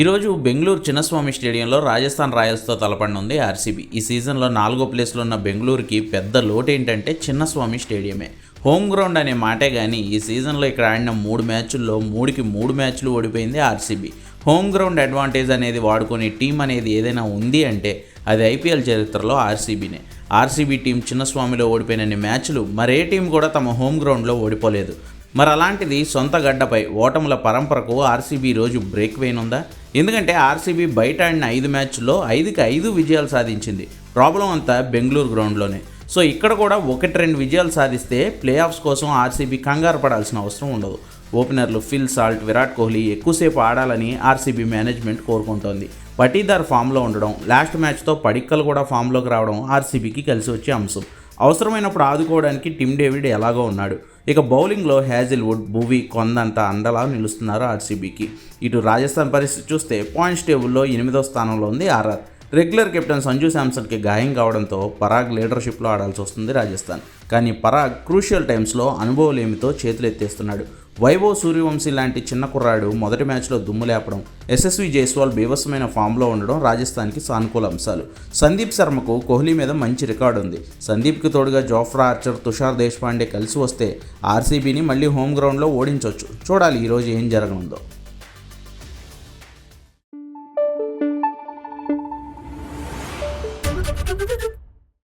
ఈరోజు బెంగళూరు చిన్నస్వామి స్టేడియంలో రాజస్థాన్ రాయల్స్తో తలపడనుంది ఆర్సీబీ. ఈ సీజన్లో నాలుగో ప్లేస్లో ఉన్న బెంగళూరుకి పెద్ద లోటు ఏంటంటే చిన్నస్వామి స్టేడియమే. హోమ్ గ్రౌండ్ అనే మాటే కానీ ఈ సీజన్లో ఇక్కడ ఆడిన మూడు మ్యాచ్ల్లో మూడుకి మూడు మ్యాచ్లు ఓడిపోయింది ఆర్సీబీ. హోమ్ గ్రౌండ్ అడ్వాంటేజ్ అనేది వాడుకునే టీం అనేది ఏదైనా ఉంది అంటే అది ఐపీఎల్ చరిత్రలో ఆర్సీబీనే. ఆర్సీబీ టీం చిన్నస్వామిలో ఓడిపోయినన్ని మ్యాచ్లు మరే టీం కూడా తమ హోమ్ గ్రౌండ్లో ఓడిపోలేదు. మరి అలాంటిది సొంత గడ్డపై ఓటముల పరంపరకు ఆర్సీబీ రోజు బ్రేక్ వేయనుందా? ఎందుకంటే ఆర్సీబీ బయట ఆడిన ఐదు మ్యాచ్ల్లో ఐదుకి ఐదు విజయాలు సాధించింది. ప్రాబ్లం అంతా బెంగళూరు గ్రౌండ్లోనే. సో ఇక్కడ కూడా ఒకటి రెండు విజయాలు సాధిస్తే ప్లే ఆఫ్స్ కోసం ఆర్సీబీ కంగారు పడాల్సిన అవసరం ఉండదు. ఓపెనర్లు ఫిల్ సాల్ట్ విరాట్ కోహ్లీ ఎక్కువసేపు ఆడాలని ఆర్సీబీ మేనేజ్మెంట్ కోరుకుంటోంది. పటీదార్ ఫామ్లో ఉండడం లాస్ట్ మ్యాచ్తో పడిక్కలు కూడా ఫామ్లోకి రావడం ఆర్సీబీకి కలిసి వచ్చే అంశం. అవసరమైనప్పుడు ఆదుకోవడానికి టిమ్ డేవిడ్ ఎలాగో ఉన్నాడు. ఇక బౌలింగ్లో హ్యాజిల్వుడ్ భువి కొందంత అండలా నిలుస్తున్నారు ఆర్సీబీకి. ఇటు రాజస్థాన్ పరిస్థితి చూస్తే పాయింట్స్ టేబుల్లో ఎనిమిదో స్థానంలో ఉంది ఆర్ఆర్. రెగ్యులర్ కెప్టెన్ సంజు శాంసన్కి గాయం కావడంతో పరాగ్ లీడర్షిప్లో ఆడాల్సి వస్తుంది రాజస్థాన్. కానీ పరాగ్ క్రూషియల్ టైమ్స్లో అనుభవలేమితో చేతులు ఎత్తేస్తున్నాడు వైభవ సూర్యవంశీ లాంటి చిన్న కుర్రాడు మొదటి మ్యాచ్లో దుమ్ము లేపడం ఎస్ఎస్వి జైస్వాల్ బీభత్సమైన ఫామ్లో ఉండడం రాజస్థాన్కి సానుకూల అంశాలు. సందీప్ శర్మకు కోహ్లీ మీద మంచి రికార్డు ఉంది. సందీప్కి తోడుగా జోఫ్రా ఆర్చర్ తుషార్ దేశపాండే కలిసి వస్తే ఆర్సీబీని మళ్ళీ హోమ్ గ్రౌండ్లో ఓడించవచ్చు చూడాలి ఈరోజు ఏం జరగనుందో.